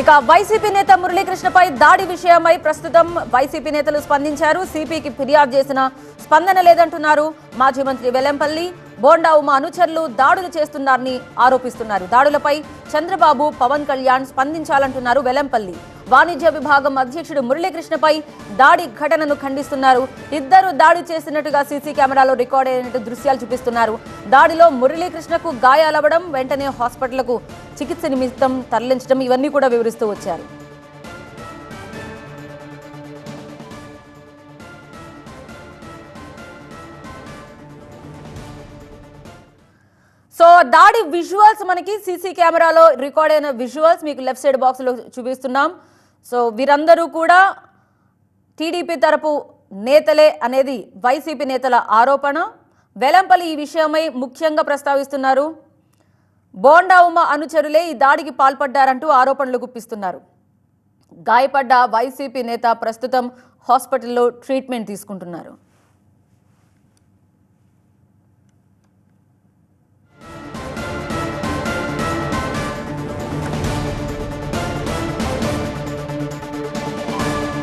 ఇక వైసీపీ నేత మురళీకృష్ణపై దాడి విషయమై ప్రస్తుతం వైసీపీ నేతలు స్పందించారు. సిపికి ఫిర్యాదు చేసిన స్పందన లేదంటున్నారు. మాజీ మంత్రి వెల్లంపల్లి బోండా ఉమా అనుచరులు దాడులు చేస్తున్నారని ఆరోపిస్తున్నారు. దాడులపై చంద్రబాబు పవన్ కళ్యాణ్ స్పందించాలంటున్నారు వెల్లంపల్లి. వాణిజ్య విభాగం అధ్యక్షుడు మురళీకృష్ణపై దాడి ఘటనను ఖండిస్తున్నారు. ఇద్దరు దాడి చేసినట్టుగా సీసీ కెమెరాలో రికార్డ్ అయినట్టు దృశ్యాలు చూపిస్తున్నారు. దాడిలో మురళీకృష్ణకు గాయాలవ్వడం వెంటనే హాస్పిటల్కు చికిత్స నిమిత్తం తరలించడం ఇవన్నీ కూడా వివరిస్తూ వచ్చారు. సో దాడి విజువల్స్ మనకి సీసీ కెమెరాలో రికార్డ్ అయిన విజువల్స్ మీకు లెఫ్ట్ సైడ్ బాక్స్లో చూపిస్తున్నాం. సో వీరందరూ కూడా టీడీపీ తరపు నేతలే అనేది వైసీపీ నేతల ఆరోపణ. వెలంపల్లి ఈ విషయమై ముఖ్యంగా ప్రస్తావిస్తున్నారు. బోండా ఉమ అనుచరులే ఈ దాడికి పాల్పడ్డారంటూ ఆరోపణలు గుప్పిస్తున్నారు. గాయపడ్డ వైసీపీ నేత ప్రస్తుతం హాస్పిటల్లో ట్రీట్మెంట్ తీసుకుంటున్నారు.